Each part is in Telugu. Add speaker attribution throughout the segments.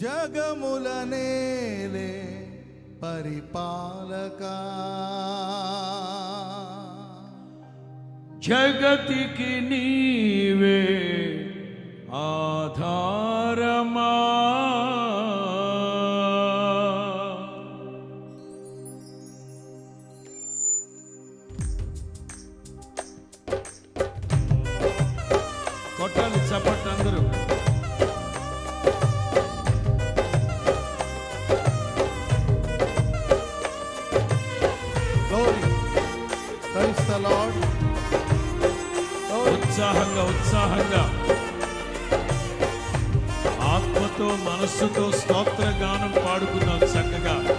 Speaker 1: జగముల పరిపాలక.
Speaker 2: జగతికి నీవే
Speaker 1: ఆధార.
Speaker 2: ఉత్సాహంగా ఉత్సాహంగా. ఆత్మతో మనస్సుతో స్తోత్ర గానం పాడుకుందాం చక్కగా.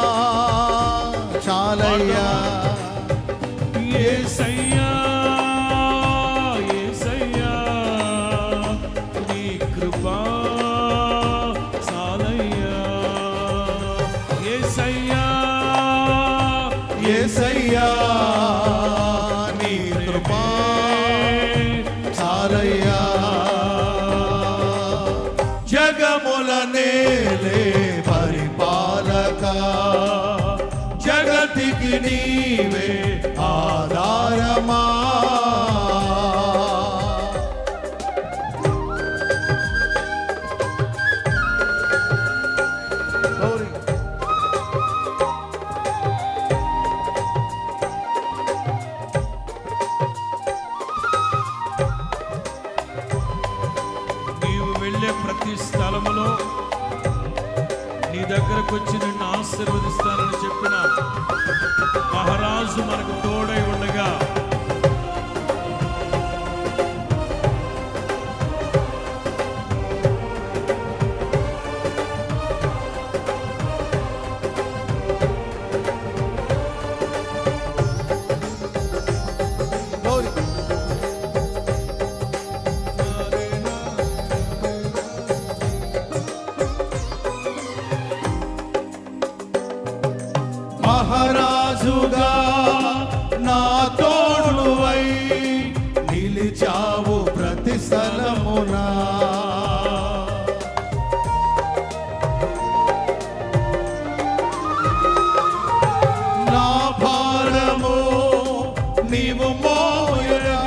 Speaker 1: నీవు మోయగా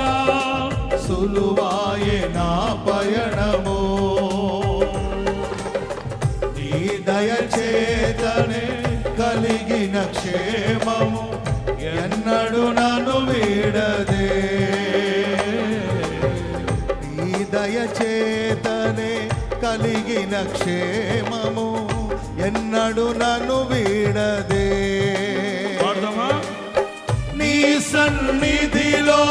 Speaker 1: సులువాయే నా పయణము నీ దయచేతనే కలిగిన క్షేమము ఎన్నడు నన్ను వీడదే. నీ దయచేతనే కలిగిన క్షేమము ఎన్నడు నన్ను వీడదే. సన్నిధిలో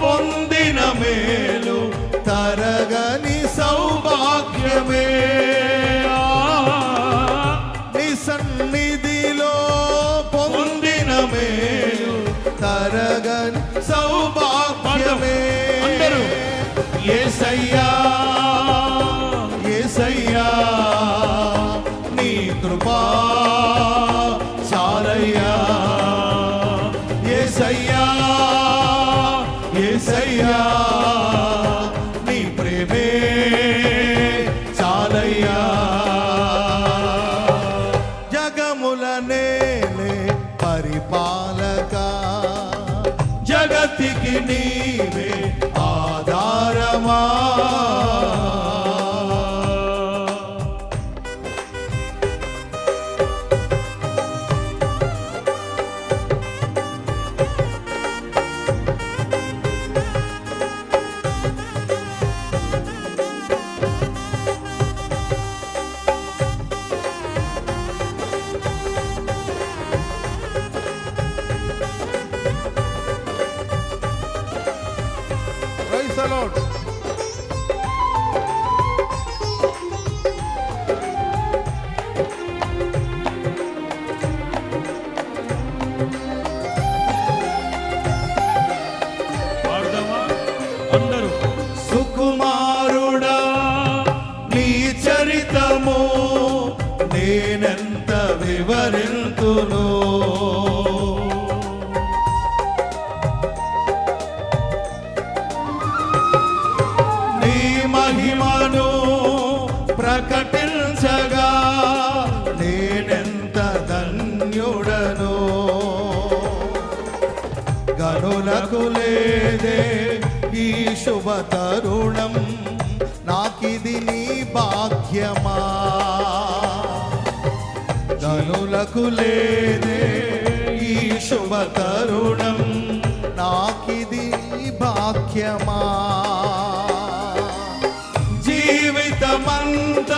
Speaker 1: పొందిన మేలు తరగ నీవే लौट లేదే ఈ శుభ తరుణం. నాకిది నీ భాగ్యమా. ధనులకు లేదే ఈ శుభ తరుణం. నాకిది భాగ్యమా. జీవితమంతా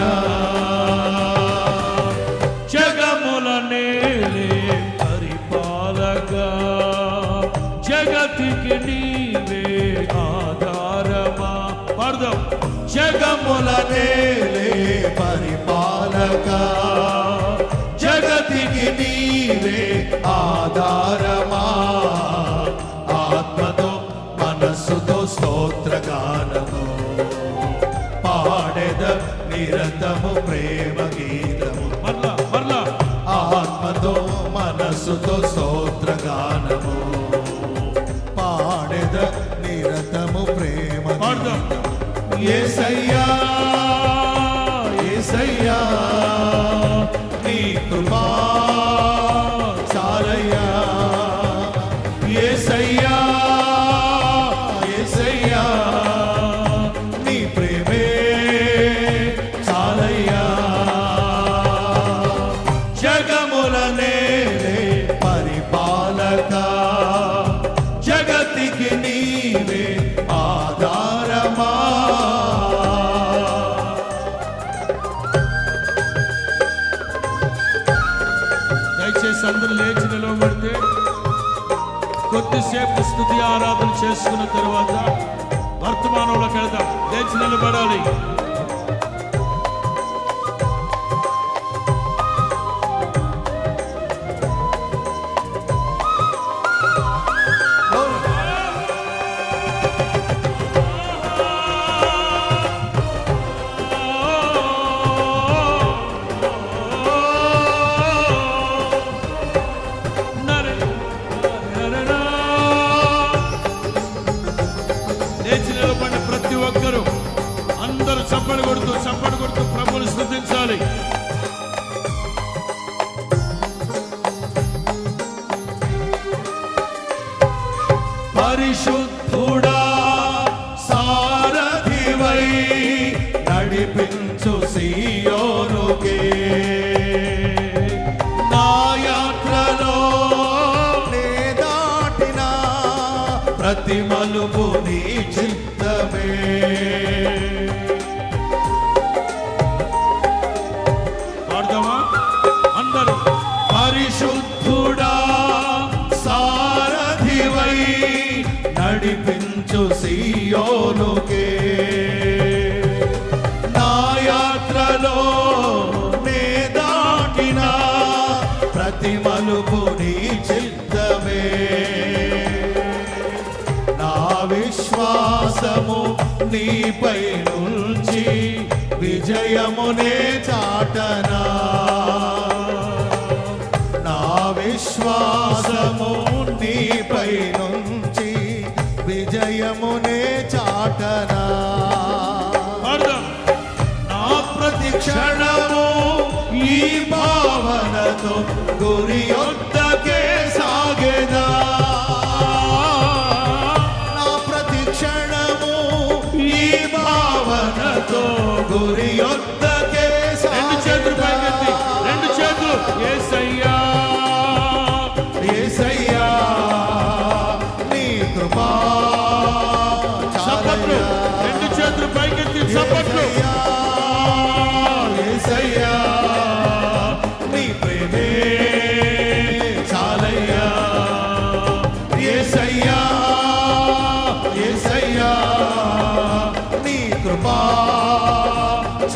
Speaker 2: నేలే పరిపాలక. జగతికి నీవే ఆధారమా.
Speaker 1: ఆత్మతో మనస్సుతో స్తోత్రగానము. పాడెద నిరతము ప్రేమ గీతము. ఆత్మతో మనస్సుతో స్తోత్రగానము. పాడెద నిరతము ప్రేమ ఏసయ్యా! ఏసయ్యా
Speaker 2: కొద్దిసేపు స్థుతి ఆరాధన చేసుకున్న తర్వాత వర్తమానంలోకి వెళ్దాం. లేచి నిలబడాలి. ప్రతి
Speaker 1: మలుపు నీ చిత్తమే.
Speaker 2: పాడదామా? అందరూ
Speaker 1: పరిశుద్ధుడా సారథివై నడిపించు సియోనుకే. నా యాత్రలో నే దాటిన ప్రతి మలుపు నీ చిత్తమే నీపై నుంచి విజయమునే చాటనా. నా విశ్వాసము నీపై నుంచి విజయమునే చాటనా. నా ప్రతి క్షణము ఈ భావనతో గురి గురి యొక్క రెండు చేతులు పైకెత్తి. రెండు చేతులు. ఏసయ్యా.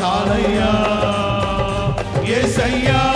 Speaker 1: చాలయ్యా.
Speaker 2: ఏసయ్యా.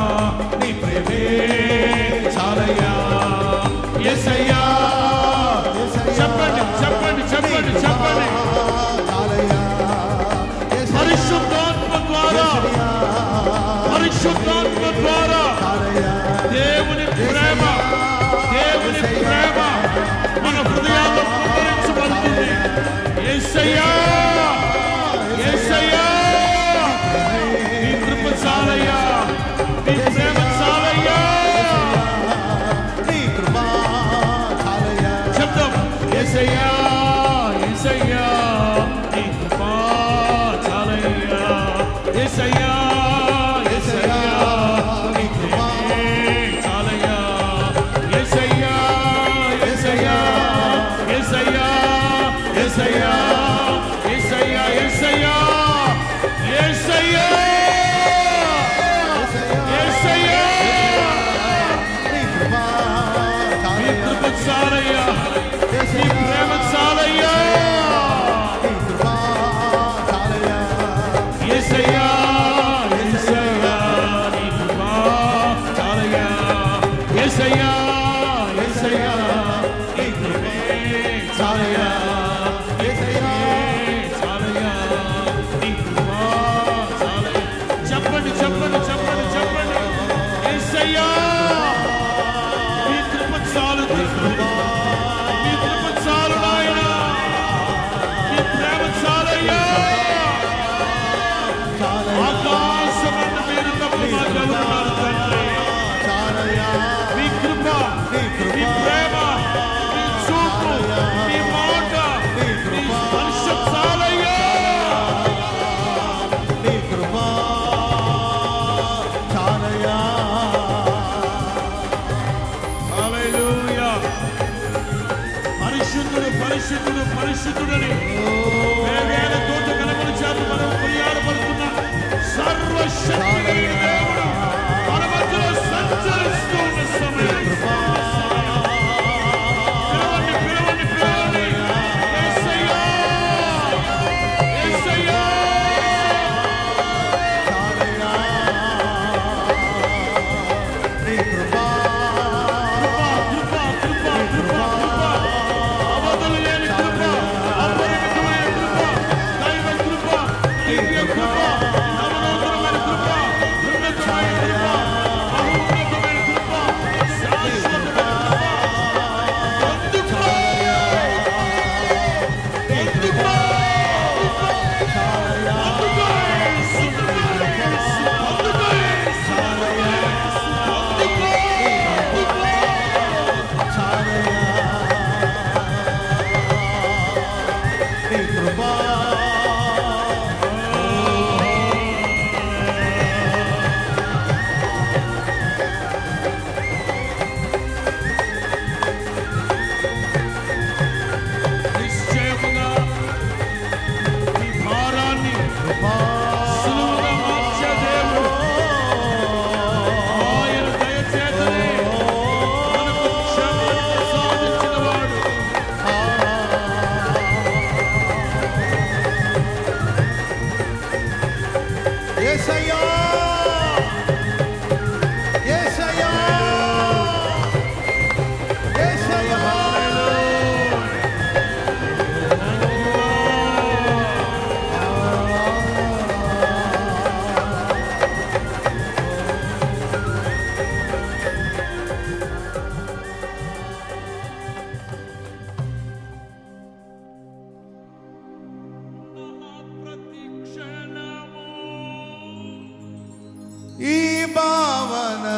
Speaker 2: చెప్పండి చెప్పండి చెప్పండి చెప్పండి. పరిశుద్ధాత్మ ద్వారా పరిశుద్ధాత్మ ద్వారా దేవుని ప్రేమ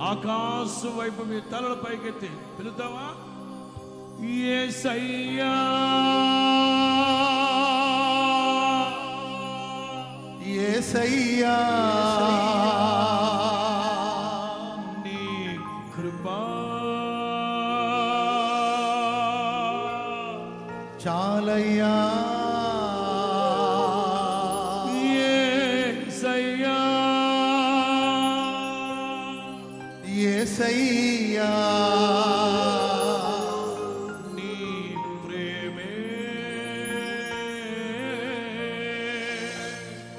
Speaker 2: ఆకాశం వైపు మీ తలలు పైకెత్తి పిలుతావా యేసయ్యా
Speaker 1: ఏసయ్యా!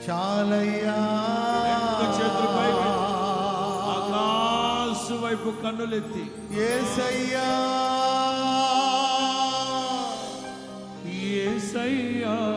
Speaker 1: చాలయ్యా.
Speaker 2: చేతులు పైకి. ఆకాశం వైపు కన్నులెత్తి.
Speaker 1: ఏసయ్యా.
Speaker 2: యేసయ్యా